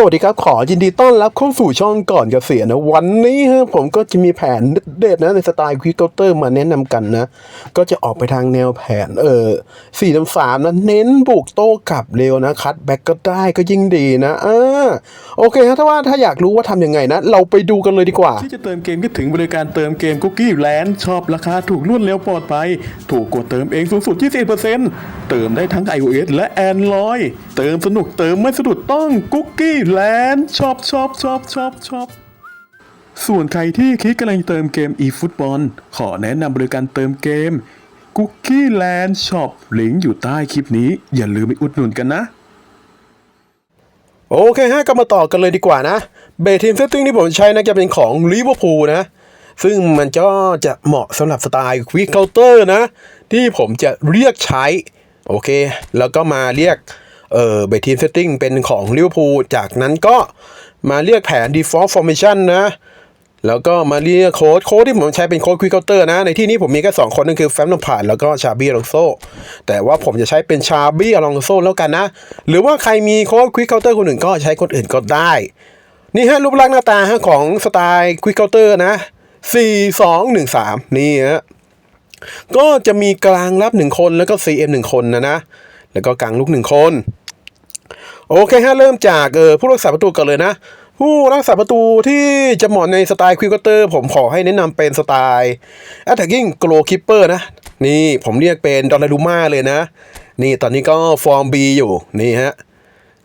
สวัสดีครับ ขอยินดีต้อนรับเข้าสู่ช่องก่อนเกษียณนะ วันนี้ฮะผมก็จะมีแผนเด็ดนะในสไตล์ควิกเตอร์มาแนะนำกันนะ ก็จะออกไปทางแนวแผน เออสี่สามนะ เน้นบุกโต้กลับเร็วนะ คัดแบ็กก็ได้ก็ยิ่งดีนะอ่าโอเคฮะถ้าว่าถ้าอยากรู้ว่าทำยังไงนะ เราไปดูกันเลยดีกว่า ที่จะเติมเกมก็ถึงบริการเติมเกมคุกกี้แลนด์ชอบราคาถูกรวดเร็วปลอดภัยถูกกดเติมเองสูงสุด20%เติมได้ทั้ง iOS และ Android เติมสนุกเติมไม่สะดุดต้องคุกกี้แลนด์ชอบชอบชอบชอบชอบส่วนใครที่คิดกำลังเติมเกม eFootball ขอแนะนำบริการเติมเกม Cookie Land Shop ลิงก์อยู่ใต้คลิปนี้ อย่าลืมไปอุดหนุนกันนะ โอเคฮะก็มาต่อกันเลยดีกว่านะ เบทีมเซตติ้งที่ผมใช้นะจะเป็นของลิเวอร์พูลนะ ซึ่งมันก็จะเหมาะสำหรับสไตล์ควิกเคาน์เตอร์นะ ที่ผมจะเรียกใช้ โอเค แล้วก็มาเรียก เอ่อเบทีมเซตติ้งเป็นของลิเวอร์พูลจากนั้นก็มาเรียกแผน default formation นะแล้วก็มาเรียกโค้ดโค้ดที่ผมใช้เป็นโค้ดควิกเคาน์เตอร์นะ ในที่นี้ผมมีแค่สองคนนั่นคือแฟมนผ่านแล้วก็ชาบี้อลองโซแต่ว่าผมจะใช้เป็นชาบี้อลองโซแล้วกันนะ หรือว่าใครมีโค้ดควิกเคาน์เตอร์คนอื่นก็ใช้คนอื่นก็ได้ นี่ฮะรูปลักษณ์หน้าตาฮะของสไตล์ควิกเคาน์เตอร์นะ4 2 1 3นี่ฮะก็จะมีกลางรับ1คนแล้วก็ CM 1คนนะนะ แล้วก็กลางลุก1คน โอเคฮะเริ่มจากเออผู้รักษาประตูกันเลยนะ ผู้รักษาประตูที่จะเหมาะในสไตล์ควิกเตอร์ ผมขอให้แนะนำเป็นสไตล์ attacking goalkeeper นะ นี่ผมเรียกเป็นดอนนารูมาเลยนะ นี่ตอนนี้ก็ฟอร์ม B อยู่นี่ฮะ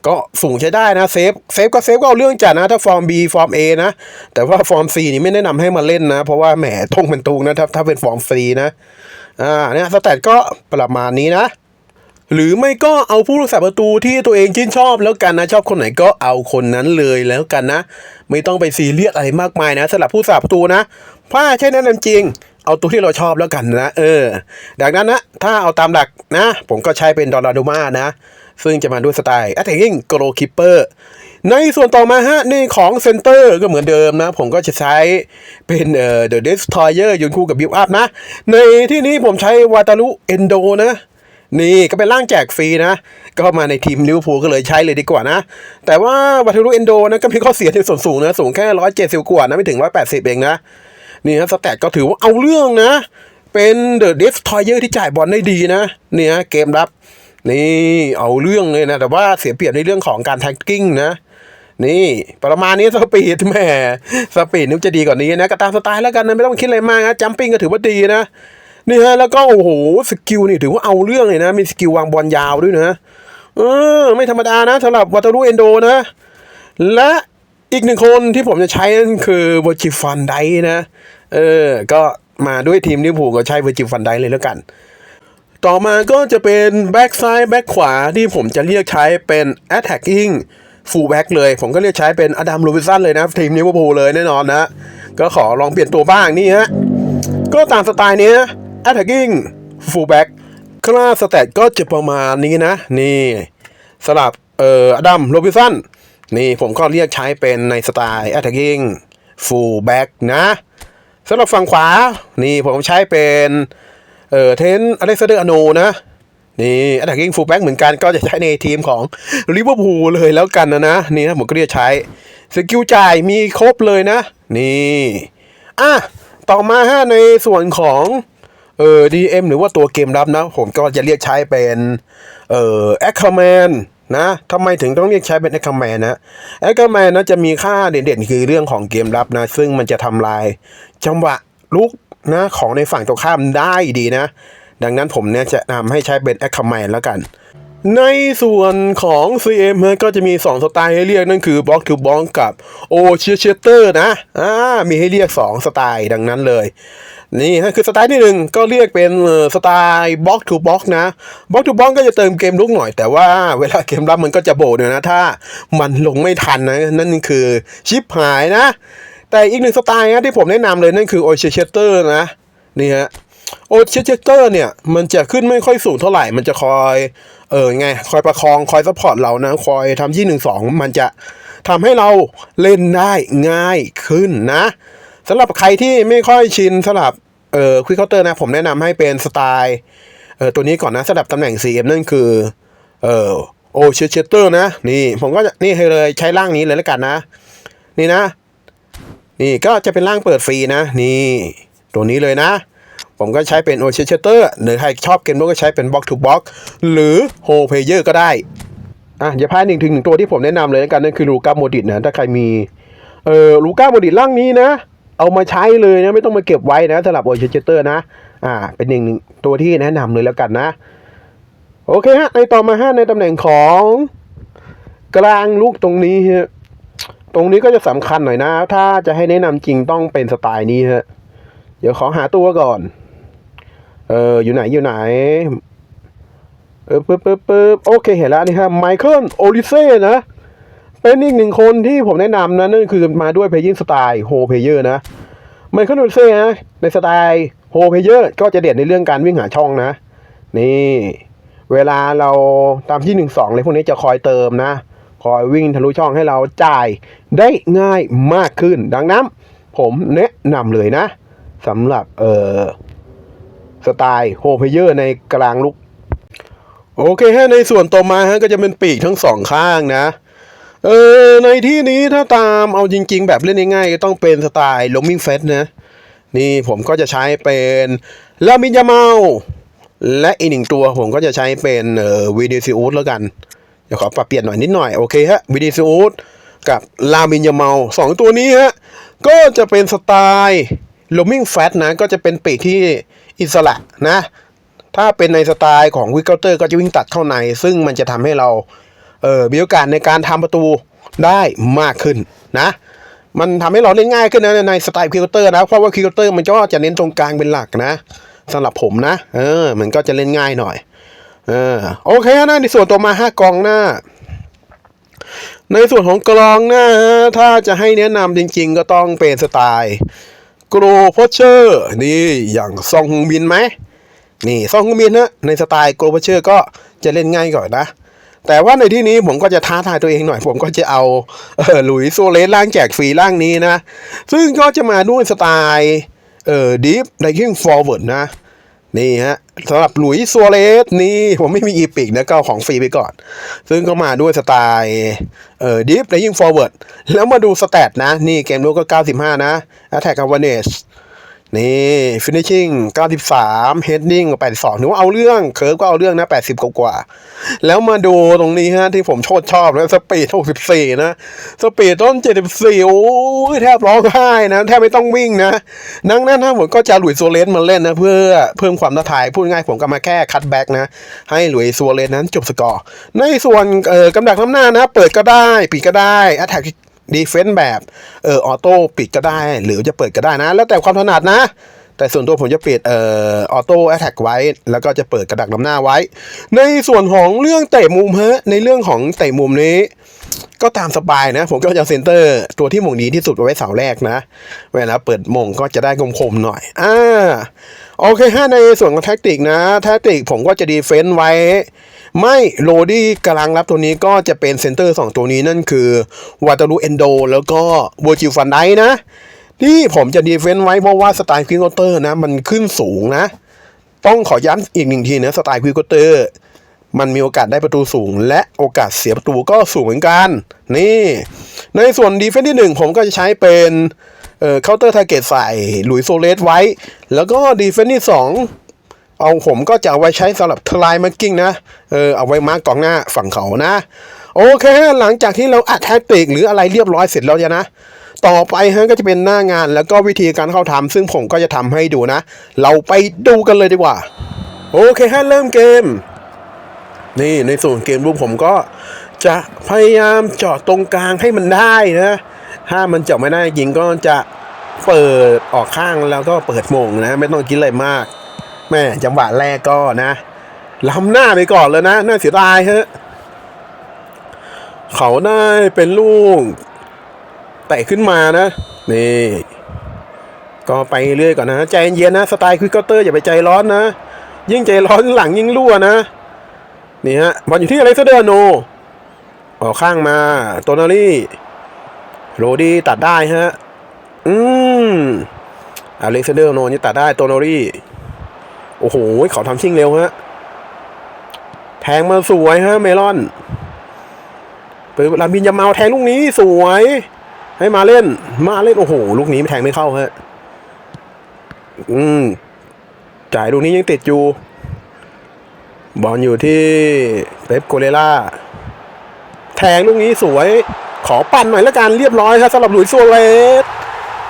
ก็สูงใช้ได้นะเซฟเซฟก็เซฟก็เอาเรื่องจัดนะ ถ้าฟอร์ม B ฟอร์ม A นะ แต่ว่าฟอร์ม C นี่ไม่แนะนำให้มาเล่นนะ เพราะว่าแหมตรงเป็นตุงนะถ้าถ้าเป็นฟอร์ม C นะอ่าเนี่ยสแตทก็ประมาณนี้นะ หรือไม่ก็เอาผู้รักษาประตูที่ตัวเองชื่นชอบแล้วกันนะชอบคนไหนก็เอาคนนั้นเลยแล้วกันนะ ไม่ต้องไปซีเรียสอะไรมากมายนะสำหรับผู้รักษาประตูนะถ้าใช่แนะนำจริง เอาตัวที่เราชอบแล้วกันนะ เออ ดังนั้นนะ ถ้าเอาตามหลักนะ ผมก็ใช้เป็นดอลลาร์ดูมานะ ซึ่งจะมาด้วยสไตล์ attacking goalkeeper ในส่วนต่อมาฮะในของเซนเตอร์ก็เหมือนเดิมนะ ผมก็จะใช้เป็นเอ่อ The Destroyer ยืนคู่กับ Build Up นะ ในที่นี้ผมใช้วาตารุเอนโดนะ นี่ก็เป็นร่างแจกฟรีนะ ก็มาในทีมลิเวอร์พูลก็เลยใช้เลยดีกว่านะ แต่ว่าวาตารุเอนโดนะก็มีข้อเสียในส่วนสูงนะ สูงแค่ร้อยเจ็ดสิบกว่านะ ไม่ถึงร้อยแปดสิบเองนะ นี่ฮะสแตทก็ถือว่าเอาเรื่องนะ เป็นเดอะเดสทอยเยอร์ที่จ่ายบอลได้ดีนะ เนี่ยฮะเกมรับ นี่เอาเรื่องเลยนะ แต่ว่าเสียเปรียบในเรื่องของการแท็กกิ้งนะนี่ประมาณนี้สปีดแหมสปีดนึกจะดีกว่านี้นะก็ตามสไตล์แล้วกันนะไม่ต้องคิดอะไรมากนะจัมปิ้งก็ถือว่าดีนะ นี่ฮะแล้วก็โอ้โหสกิลนี่ถือว่าเอาเรื่องเลยนะ มีสกิลวางบอลยาวด้วยนะเออไม่ธรรมดานะสำหรับวัตารุเอนโดนะ และอีกหนึ่งคนที่ผมจะใช้นั่นคือเวอร์จิฟันไดนะ เออ ก็มาด้วยทีมลิเวอร์พูลก็ใช้เวอร์จิฟันไดเลยแล้วกัน ต่อมาก็จะเป็นแบ็กซ้ายแบ็กขวาที่ผมจะเรียกใช้เป็น attacking full back เลย ผมก็เรียกใช้เป็นอดัมลูวิสันเลยนะทีมลิเวอร์พูลเลยแน่นอนนะ ก็ขอลองเปลี่ยนตัวบ้างนี่ฮะก็ตามสไตล์นี้ attacking full back คลาสแตทก็จะประมาณนี้นะ นี่สลับเอ่ออดัมโรบิสันนี่ผมก็เรียกใช้เป็นในสไตล์ attacking full back นะสำหรับฝั่งขวา นี่ผมใช้เป็นเอ่อเทนอเล็กซานเดอร์อโนนะ นี่ attacking full back เหมือนกันก็จะใช้ในทีมของลิเวอร์พูลเลยแล้วกันนะนะ นี่นะผมก็เรียกใช้สกิลจ่ายมีครบเลยนะ นี่ อะ ต่อมาฮะในส่วนของ เออ DM หรือว่าตัวเกมรับนะ ผมก็จะเรียกใช้เป็นเอ่อ a c k e r m a n นะทำไมถึงต้องเรียกใช้เป็น a c k e r m a n นะ a c k e r m a n นะจะมีค่าเด่นๆ คือเรื่องของเกมรับนะ ซึ่งมันจะทำลายจังหวะลุกนะของในฝั่งตรงข้ามได้ดีนะ ดังนั้นผมเนี่ยจะนำให้ใช้เป็น a c k e r m a n แล้วกันในส่วนของ CM ก็จะมี 2 สไตล์ให้เรียกนั่นคือ Block to Block กับ o c h e r t e r นะอ่ามีให้เรียก 2 สไตล์ดังนั้นเลย นี่ฮะคือสไตล์ที่หนึ่งก็เรียกเป็นสไตล์ Block to Block นะ Block to Block ก็จะเติมเกมลุกหน่อย แต่ว่าเวลาเกมรับมันก็จะโบดเนี่ยนะ ถ้ามันลงไม่ทันนะ นั่นคือชิปหายนะ แต่อีกหนึ่งสไตล์นะที่ผมแนะนำเลยนั่นคือ o c h e r t e r นะนี่ฮะโอเชเตอร์เนี่ย มันจะขึ้นไม่ค่อยสูงเท่าไหร่มันจะคอยเออไงคอยประคองคอยซัพพอร์ตเรานะ คอยทำยี่หนึ่งสองมันจะทำให้เราเล่นได้ง่ายขึ้นนะสำหรับใครที่ไม่ค่อยชินสำหรับ เอ่อควิกเคาน์เตอร์นะผมแนะนำให้เป็นสไตล์เออตัวนี้ก่อนนะสำหรับตำแหน่ง CM นั่นคือเอ่อโอเชเชเตอร์นะ นี่ผมก็จะนี่ให้เลยใช้ร่างนี้เลยแล้วกันนะ นี่นะ นี่ก็จะเป็นร่างเปิดฟรีนะ นี่ตัวนี้เลยนะ ผมก็ใช้เป็นโอเชเชเตอร์หรือใครชอบเกมโนก็ใช้เป็นบล็อกทูบล็อกหรือโฮเพเยอร์ก็ได้อะอย่าพลาดหนึ่งถึงหนึ่งตัวที่ผมแนะนำเลยแล้วกันนั่นคือลูก้าโมดิตนะถ้าใครมีเออลูก้าโมดิตร่างนี้นะ เอามาใช้เลยนะไม่ต้องมาเก็บไว้นะสำหรับโอเชเชเตอร์นะ อ่า เป็นหนึ่งตัวที่แนะนำเลยแล้วกันนะ โอเคฮะ ในต่อมาฮะในตำแหน่งของ กลางลูกตรงนี้ฮะตรงนี้ก็จะสำคัญหน่อยนะ ถ้าจะให้แนะนำจริงต้องเป็นสไตล์นี้ฮะเดี๋ยวขอหาตัวก่อน เอออยู่ไหนอยู่ไหนเออปึ๊บปึ๊บปึ๊บโอเคเห็นแล้วนี่ครับไมเคิลโอลิเซ่นะ เป็นอีกหนึ่งคนที่ผมแนะนำนะนั่นคือมาด้วยเพย์ยิงสไตล์โฮเพเยอร์นะไมเคิลโอลิเซ่นะในสไตล์โฮเพเยอร์ก็จะเด่นในเรื่องการวิ่งหาช่องนะ นี่ เวลาเราตามที่หนึ่งสองเลยพวกนี้จะคอยเติมนะ คอยวิ่งทะลุช่องให้เราจ่ายได้ง่ายมากขึ้น ดังนั้นผมแนะนำเลยนะสำหรับเอ่อสไตล์โฮเพเยอร์ในกลางลุก โอเคฮะในส่วนต่อมาฮะก็จะเป็นปีกทั้งสองข้างนะ เออในที่นี้ถ้าตามเอาจริง ๆ แบบเล่นง่ายๆก็ต้องเป็นสไตล์ล o มิงเฟสนะ นี่ผมก็จะใช้เป็นลามินยาเมาและอีกหนึ่งตัวผมก็จะใช้เป็นเอ่อวีดีซิอุสแล้วกัน เดี๋ยวขอปรับเปลี่ยนหน่อยนิดหน่อย โอเคฮะวีดีซิอุสกับลามินยาเมาสองตัวนี้ฮะ ก็จะเป็นสไตล์ล o มิงแฟสนะ ก็จะเป็นปีกที่อิสระนะ ถ้าเป็นในสไตล์ของวิกเกอร์เตอร์ก็จะวิ่งตัดเข้าใน ซึ่งมันจะทำให้เรา เออมีโอกาสในการทำประตูได้มากขึ้นนะมันทำให้เราเล่นง่ายขึ้นนะในสไตล์คิวเตอร์นะ เพราะว่าคิวเตอร์มันก็จะเน้นตรงกลางเป็นหลักนะสำหรับผมนะ เออ มันก็จะเล่นง่ายหน่อย เออ โอเคนะในส่วนตัวมาห้ากองหน้า ในส่วนของกรองหน้าฮะถ้าจะให้แนะนำจริง ๆ ก็ต้องเป็นสไตล์โกรโพเชอร์นี่อย่างซองฮงบินไหมนี่ซองฮงบินนะในสไตล์โกลบเชอร์ก็จะเล่นง่ายก่อนนะ แต่ว่าในที่นี้ผมก็จะท้าทายตัวเองหน่อย ผมก็จะเอาเออหลุยส์โซเลสล่างแจกฟรีล่างนี้นะ ซึ่งก็จะมาด้วยสไตล์เอ่อดีฟไดกิ้งฟอร์เวิร์ดนะนี่ฮะสำหรับหลุยส์ซัวเรสนี่ผมไม่มีอีพิกนะก็ของฟรีไปก่อน ซึ่งก็มาด้วยสไตล์เอ่อดีฟไดกิ้งฟอร์เวิร์ดแล้วมาดูสแตทนะ นี่เกมรู้ก็ 95 นะ Attack Awareness นี่ finishing 93 heading 82ถือว่าเอาเรื่องเคิร์ฟก็เอาเรื่องนะ 80 กว่าๆแล้วมาดูตรงนี้ฮะ ที่ผมโชดชอบนะสปีด64 นะ สปีดต้น 74 โอ้ยแทบร้องไห้นะ แทบไม่ต้องวิ่งนะ ดังนั้นนะผมก็จะหลุยส์โซเลสมาเล่นนะ เพื่อเพิ่มความท้าทาย พูดง่ายผมก็มาแค่คัตแบ็กนะ ให้หลุยส์โซเลสนั้นจบสกอร์ ในส่วนเอ่อกำดักน้ำหน้านะ เปิดก็ได้ปิดก็ได้ attack ดีเฟนต์แบบเออออโต้ปิดก็ได้ หรือจะเปิดก็ได้นะ แล้วแต่ความถนัดนะ แต่ส่วนตัวผมจะปิดเอ่อออโต้แอทแทกไว้ แล้วก็จะเปิดกระดักน้ำหน้าไว้ ในส่วนของเรื่องเตะมุมฮะในเรื่องของเตะมุมนี้ ก็ตามสบายนะ ผมก็จะเซนเตอร์ ตัวที่มงดีที่สุดไว้เสาแรกนะ เวลาเปิดมงก็จะได้คมๆหน่อยอ่าโอเคฮะในส่วนของแท็กติกนะแท็กติกผมก็จะดีเฟนต์ไว้ ไม่โรดี้กำลังรับตัวนี้ก็จะเป็นเซนเตอร์สองตัวนี้นั่นคือวาตารูเอนโดแล้วก็โบจิฟันไดนะ ที่ผมจะดีเฟนต์ไว้เพราะว่าสไตล์ควิกเตอร์นะ มันขึ้นสูงนะ ต้องขอย้ำอีกหนึ่งทีนะ สไตล์ควิกเตอร์ มันมีโอกาสได้ประตูสูง และโอกาสเสียประตูก็สูงเหมือนกัน นี่ ในส่วนดีเฟนต์ที่หนึ่งผมก็จะใช้เป็นเอ่อเคาน์เตอร์ทาร์เก็ตใส่หลุยโซเลสไว้ แล้วก็ดีเฟนต์ที่สอง เอาผมก็จะเอาไว้ใช้สำหรับทลายมาร์กิ้งนะ เออเอาไว้มาร์กกองหน้าฝั่งเขานะ โอเคฮะหลังจากที่เราอัดแท็กติกหรืออะไรเรียบร้อยเสร็จแล้วนะ ต่อไปฮะก็จะเป็นหน้างานแล้วก็วิธีการเข้าทำซึ่งผมก็จะทำให้ดูนะ เราไปดูกันเลยดีกว่า โอเคฮะเริ่มเกม นี่ในส่วนเกมรูปผมก็จะพยายามเจาะตรงกลางให้มันได้นะ ถ้ามันเจาะไม่ได้จริงก็จะเปิดออกข้างแล้วก็เปิดมงนะ ไม่ต้องคิดอะไรมาก แม่จังหวะแรกก็นะล้ำหน้าไปก่อนเลยนะ น่าเสียดายฮะเขาได้เป็นลูกเตะขึ้นมานะ นี่ ก็ไปเรื่อยก่อนนะ ใจเย็นนะสไตล์ควิกเกอร์เตอร์อย่าไปใจร้อนนะ ยิ่งใจร้อนหลังยิ่งรั่วนะ นี่ฮะบอลอยู่ที่อะไรซเดอร์โนออกข้างมาโตนารี่โรดี้ตัดได้ฮะ อืมอเล็กซานเดอร์โนนี่ตัดได้โตนารี่ โอ้โหเขาทำชิงเร็วฮะ แทงมาสวยฮะเมลอนเปิดลามินยามาแทงลูกนี้สวย ให้มาเล่น มาเล่น โอ้โห ลูกนี้แทงไม่เข้าฮะ อืม จ่ายลูกนี้ยังติดอยู่ บอลอยู่ที่เป๊ปโกเรล่า แทงลูกนี้สวย ขอปั่นหน่อยละกันเรียบร้อยครับสำหรับหลุยส์ซัวเรส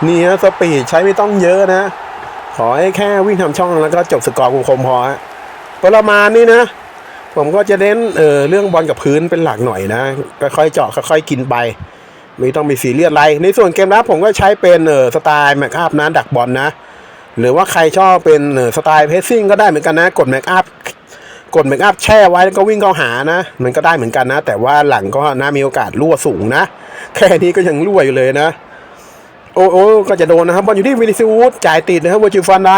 นี่ฮะสปีดใช้ไม่ต้องเยอะนะ ขอให้แค่วิ่งทำช่องแล้วก็จบสกอร์คมๆพอฮะประมาณนี้นะ ผมก็จะเน้นเออเรื่องบอลกับพื้นเป็นหลักหน่อยนะค่อยๆเจาะค่อยๆกินไปไม่ต้องมีสีเลียดอะไร ในส่วนเกมรับผมก็ใช้เป็นเออสไตล์แม็กอัพนะดักบอลนะ หรือว่าใครชอบเป็นเออสไตล์เพสซิ่งก็ได้เหมือนกันนะ กดแม็กอัพกดแม็กอัพแช่ไว้แล้วก็วิ่งเข้าหานะ มันก็ได้เหมือนกันนะ แต่ว่าหลังก็น่ามีโอกาสรั่วสูงนะ แค่นี้ก็ยังรั่วอยู่เลยนะ โอ้โอ้ก็จะโดนนะครับบอลอยู่ที่วินิซิอุสจ่ายติดนะครับวอร์จิฟันได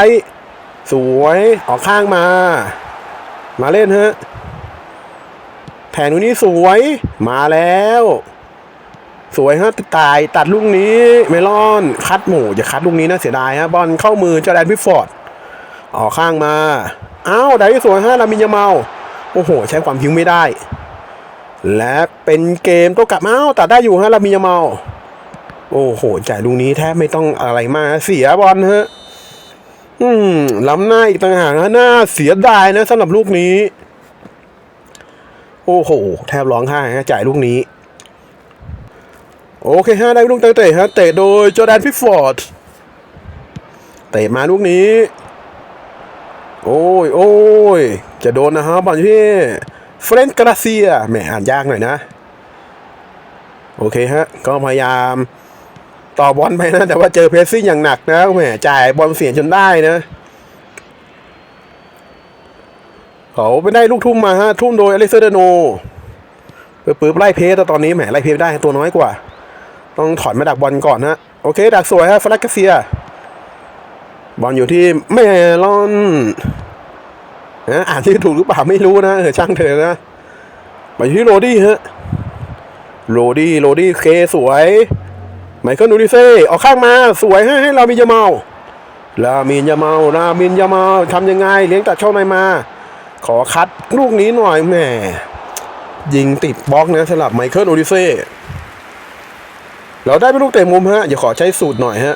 สวยออกข้างมา มาเล่นฮะแผนนี้สวยมาแล้ว สวยฮะตายตัดลูกนี้เมลอนคัดหมูอย่าคัดลูกนี้นะเสียดายฮะบอลเข้ามือจอแดนพิฟฟอร์ดออกข้างมาอ้าวได้สวยฮะลามินยาเมาโอ้โห ใช้ความพิ้วไม่ได้ และเป็นเกมโตัวกลับมาอ้าวตัดได้อยู่ฮะลามินยาเมา โอ้โหจ่ายลูกนี้แทบไม่ต้องอะไรมากเสียบอลฮะ อืมล้ำหน้าอีกต่างหากนะน่าเสียดายนะสำหรับลูกนี้ โอ้โห แทบร้องไห้ฮะจ่ายลูกนี้ โอเคฮะได้ลูกเตะฮะเตะโดยจอแดนพิฟฟอร์ดเตะมาลูกนี้ โอ้ยโอ้ยจะโดนนะฮะบอลอยู่ที่เฟรนซ์กราเซียแหมอ่านยากหน่อยนะ โอเคฮะ ก็พยายาม ต่อบอลไปนะ แต่ว่าเจอเพสซิ่งอย่างหนักนะแหมจ่ายบอลเสียจนได้นะเขาไปได้ลูกทุ่มมาฮะทุ่มโดยอเล็กซานเดโนปื๊บไล่เพสแต่ตอนนี้แหมไล่เพสได้ตัวน้อยกว่า ต้องถอยมาดักบอลก่อนฮะโอเค ดักสวยฮะฟลักกาเซีย บอลอยู่ที่เมลอนนะอ่านที่ถูกหรือเปล่าไม่รู้นะเออช่างเถอะนะไปอยู่ที่โรดี้ฮะโรดี้โรดี้เคสวย ไมเคิลนูริเซ่ออกข้างมาสวยให้ให้ลามินยาเมาลามินยาเมาลามินยาเมาทำยังไง เลี้ยงตัดช่องในมา ขอคัดลูกนี้หน่อยแหม่ยิงติดบล็อกนะสำหรับไมเคิลนูริเซ่เราได้เป็นลูกเตะมุมฮะอย่าขอใช้สูตรหน่อยฮะ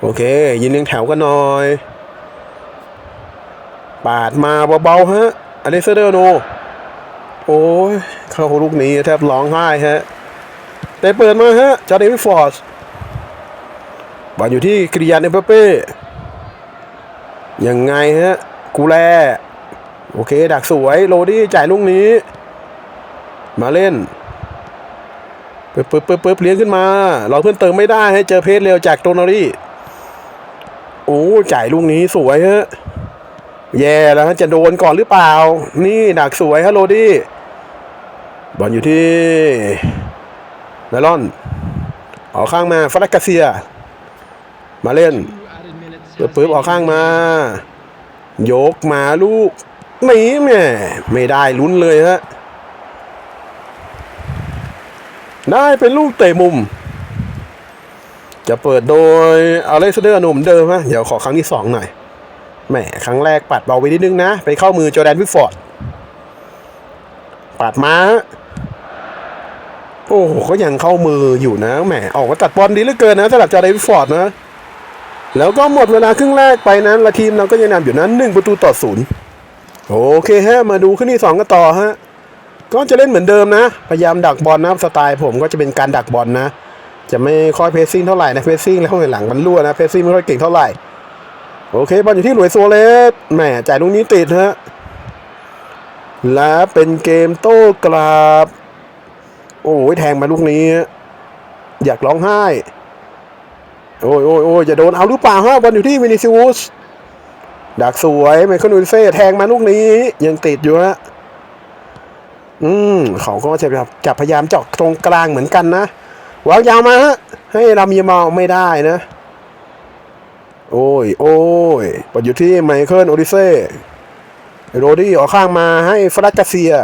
โอเค ยินเรียงแถวกันหน่อย ปาดมาเบาๆฮะอเล็กซานเดอร์โน โอ้ยเข้าลูกนี้แทบร้องไห้ฮะ แต่เปิดมาฮะจอร์แดนวิฟฟอร์ดบอลอยู่ที่กริยานเอเปเป้ยังไงฮะกูแลโอเค ดักสวยโรดี้จ่ายลูกนี้ มาเล่นปึ๊บปึ๊บปึ๊บปึ๊บเลี้ยงขึ้นมา เราเพื่อนเติมไม่ได้ให้เจอเพจเร็วจากโตนารีโอ้จ่ายลูกนี้สวยฮะแย่แล้วฮะจะโดนก่อนหรือเปล่า นี่ดักสวยฮะโรดี้บอลอยู่ที่ เมลอน ออกข้างมาฟลักกาเซีย มาเล่นปึ๊บปึ๊บออกข้างมา ยกมาลูกหนีแม่ไม่ได้ลุ้นเลยฮะได้เป็นลูกเตะมุม จะเปิดโดยอเล็กซานเดอร์หนุ่มเดิมฮะเดี๋ยวขอครั้งที่สองหน่อยแหมครั้งแรกปัดเบาไปนิดนึงนะ ไปเข้ามือจอร์แดนวิฟฟอร์ดปัดมา โอ้โหก็ยังเข้ามืออยู่นะแหมออกมาตัดบอลดีเหลือเกินนะสำหรับจอร์แดนวิฟฟอร์ดนะแล้วก็หมดเวลาครึ่งแรกไปนั้นละทีมเราก็ยังนำอยู่นั้นหนึ่งประตูต่อศูนย์โอเคฮะมาดูขึ้นที่สองกันต่อฮะก็จะเล่นเหมือนเดิมนะ พยายามดักบอลนะสไตล์ผมก็จะเป็นการดักบอลนะ จะไม่ค่อยเพสซิ่งเท่าไหร่นะเพสซิ่งแล้วข้างหลังมันรั่วนะเพสซิ่งไม่ค่อยเก่งเท่าไหร่โอเคบอลอยู่ที่หลุยส์โซเลสแหมจ่ายลูกนี้ติดฮะและเป็นเกมโต้กลับ โอ้ยแทงมาลูกนี้ อยากร้องไห้ โอ้ยโอ้ยโอ้ยจะโดนเอาหรือเปล่าฮะบอลอยู่ที่วินิซิอุสดักสวยไมเคิลนูริเซ่แทงมาลูกนี้ ยังติดอยู่ฮะอืมเขาก็จะจับพยายามเจาะตรงกลางเหมือนกันนะวางยาวมาฮะให้รามีมาไม่ได้นะ โอ้ยโอ้ยบอลอยู่ที่ไมเคิลโอดิเซ่โรดี้ออกข้างมาให้ฟรักกาเซีย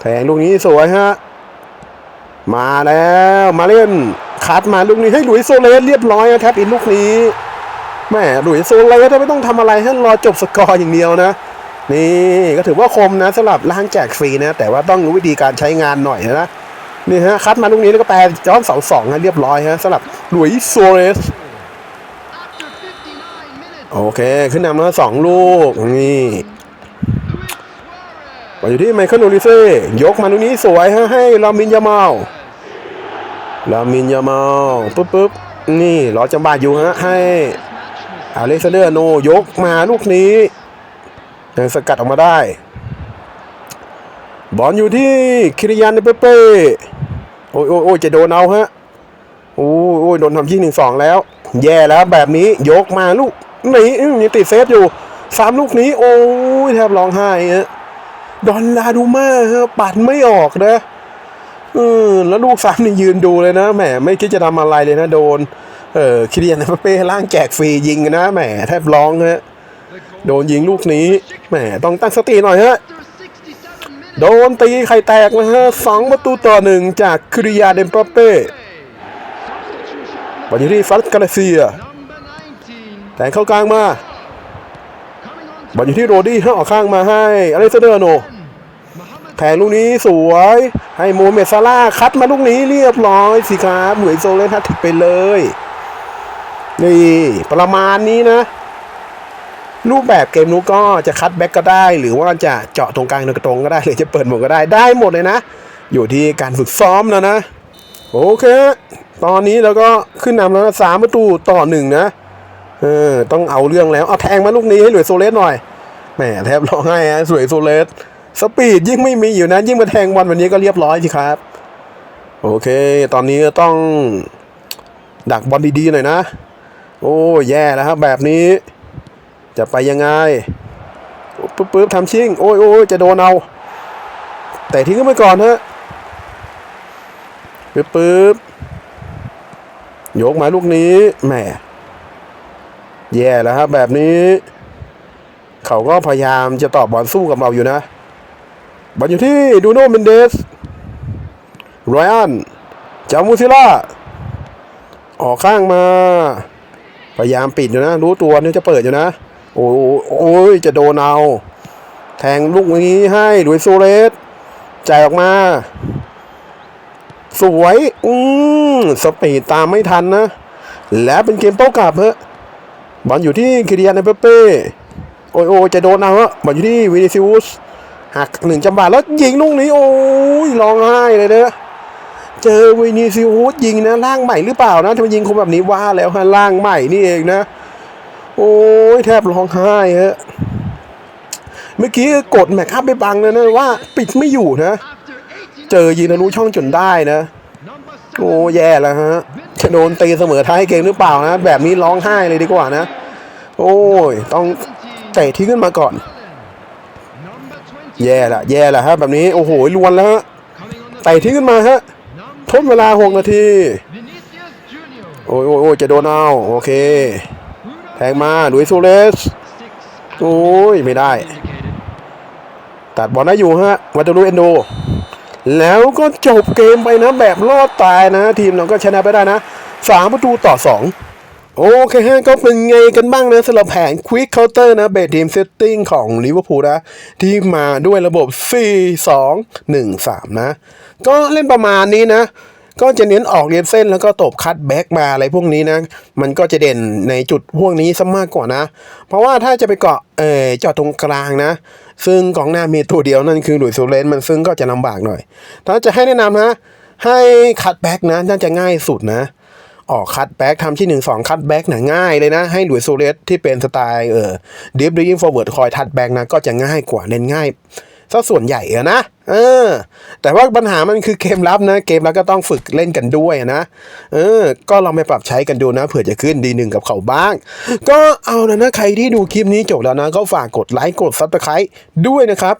แทงลูกนี้สวยฮะ มาแล้วมาเล่นคัดมาลูกนี้ให้หลุยโซเลสเรียบร้อยนะแท็บอินลูกนี้แม่หลุยโซเลสไม่ต้องทำอะไรให้รอจบสกอร์อย่างเดียวนะ นี่ก็ถือว่าคมนะสำหรับล้างแจกฟรีนะ แต่ว่าต้องรู้วิธีการใช้งานหน่อยนะนี่ฮะคัดมาลูกนี้แล้วก็แปลย้อนเสาสองนะเรียบร้อยฮะสำหรับหลุยโซเรสโอเค ขึ้นนำแล้วสองลูกนี่ มาอยู่ที่ไมเคิลโอลิเซ่ยกมาลูกนี้สวยฮะให้ลามินยามาลลามินยามาลปุ๊บปุ๊บนี่รอจังหวะอยู่ฮะให้อเล็กซานเดอร์โนยกมาลูกนี้ยังสกัดออกมาได้ บอลอยู่ที่คิริยานเปเป้โอ้ยโอ้ยจะโดนเอาฮะโอ้ยโอ้ยโดนทำที่หนึ่งสองแล้ว แย่แล้วแบบนี้ยกมาลูกนี้ยังติดเซฟอยู่สามลูกนี้ โอ้ยแทบร้องไห้ฮะ ดอนลาดูมาฮะปัดไม่ออกนะเออแล้วลูกสามนี่ยืนดูเลยนะแหมไม่คิดจะทำอะไรเลยนะโดน เออคิริยานเปเป้ล่างแจกฟรียิงนะแหมแทบร้องฮะโดนยิงลูกนี้แหมต้องตั้งสติหน่อยฮะโดนตีไข่แตกนะฮะสองประตูต่อหนึ่งจากคริยาเดมปาเป้บอลยู่ที่ฟัสกาเลเซียแต่งเข้ากลางมา บอลอยู่ที่โรดี้ให้ออกข้างมาให้อเล็กซเดอร์โนแทงลูกนี้สวย ให้โมเมดซาร่าคัดมาลูกนี้เรียบร้อยสิครับเหมือนโซเลนทัตติกไปเลย นี่ประมาณนี้นะ รูปแบบเกมนู้ก็จะคัดแบ็กก็ได้ หรือว่าจะเจาะตรงกลางตรงก็ได้ หรือจะเปิดหมดก็ได้ได้หมดเลยนะ อยู่ที่การฝึกซ้อมแล้วนะ โอเค ตอนนี้เราก็ขึ้นนำแล้วนะสามประตูต่อหนึ่งนะ เออต้องเอาเรื่องแล้วเอาแทงมาลูกนี้ให้หลุยโซเลสหน่อยแหมแทบร้องไห้ฮะสวยโซเลสสปีดยิ่งไม่มีอยู่นะยิ่งมาแทงวันวันนี้ก็เรียบร้อยสิครับ โอเค ตอนนี้ต้องดักบอลดีๆหน่อยนะ โอ้แย่แล้วครับแบบนี้ จะไปยังไงปึ๊บปึ๊บทำชิ่งโอ้ยโอ้ยจะโดนเอาแต่ทิ้งก็ไปก่อนฮะปึ๊บปึ๊บยกมาลูกนี้แหม แย่แล้วครับแบบนี้ เขาก็พยายามจะตอบบอลสู้กับเราอยู่นะ บอลอยู่ที่ดูโนเมนเดสไรอันจามูซิล่า ออกข้างมา พยายามปิดอยู่นะ รู้ตัวนี่จะเปิดอยู่นะ โอ้ยโอ้ยจะโดนเอาแทงลูกนี้ให้หลุยส์โซเลสจ่ายออกมา สวย อืมสปีดตามไม่ทันนะ และเป็นเกมโต้กลับเฮะ บอลอยู่ที่คิริยานเปเป้โอ้ยโอ้จะโดนเอาฮะบอลอยู่ที่วินิซิอุสหักหนึ่งจังหวะแล้วยิงลูกนี้โอ้ยร้องไห้เลยเด้อเจอวินิซิอุสยิงนะล่างใหม่หรือเปล่านะทำไมยิงคมแบบนี้ว่าแล้วฮะล่างใหม่นี่เองนะ โอ้ยแทบร้องไห้ฮะเมื่อกี้กดแม็กอัพไปบังเลยนะว่า ปิดไม่อยู่นะ เจอยิงทะลุช่องจนได้นะ โอ้แย่แล้วฮะจะโดนตีเสมอท้ายเกมหรือเปล่านะ แบบนี้ร้องไห้เลยดีกว่านะ โอ้ย ต้องเตะทิ้งขึ้นมาก่อน แย่ละแย่ละฮะแบบนี้โอ้โหลวนแล้วฮะเตะทิ้งขึ้นมาฮะทดเวลาหกนาที โอ้ยโอ้ยจะโดนเอาโอเค แทงมาลุยส์โซเลสโอ้ยไม่ได้ ตัดบอลได้อยู่ฮะวัตตุรุเอนโด แล้วก็จบเกมไปนะแบบรอดตายนะ ทีมเราก็ชนะไปได้นะสามประตูต่อสองโอเคฮะก็เป็นไงกันบ้างนะสำหรับแผนควิกเคาน์เตอร์นะเบสทีมเซตติ้งของลิเวอร์พูลนะ ที่มาด้วยระบบ 4 2 1 3 นะ ก็เล่นประมาณนี้นะ ก็จะเน้นออกเลียนเส้นแล้วก็ตบคัดแบ็กมาอะไรพวกนี้นะ มันก็จะเด่นในจุดพวกนี้ซะมากกว่านะ เพราะว่าถ้าจะไปเกาะเออจาะตรงกลางนะ ซึ่งกองหน้ามีตัวเดียวนั่นคือหลุยส์โซเลนมันซึ่งก็จะลำบากหน่อย ถ้าจะให้แนะนำนะ ให้คัดแบ็กนะน่าจะง่ายสุดนะออกคัดแบ็กทำที่หนึ่งสองคัดแบ็กนะง่ายเลยนะ ให้หลุยส์โซเลสที่เป็นสไตล์เออดิฟดิฟฟอร์เวิร์ดคอยทัดแบ็กนะก็จะง่ายกว่าเล่นง่าย ซะส่วนใหญ่อะนะเออ แต่ว่าปัญหามันคือเกมรับนะ เกมรับก็ต้องฝึกเล่นกันด้วยนะเออ ก็ลองไปปรับใช้กันดูนะเผื่อจะขึ้นดีหนึ่งกับเขาบ้าง ก็เอานะนะใครที่ดูคลิปนี้จบแล้วนะ ก็ฝากกดไลค์กดซับสไครต์ด้วยนะครับ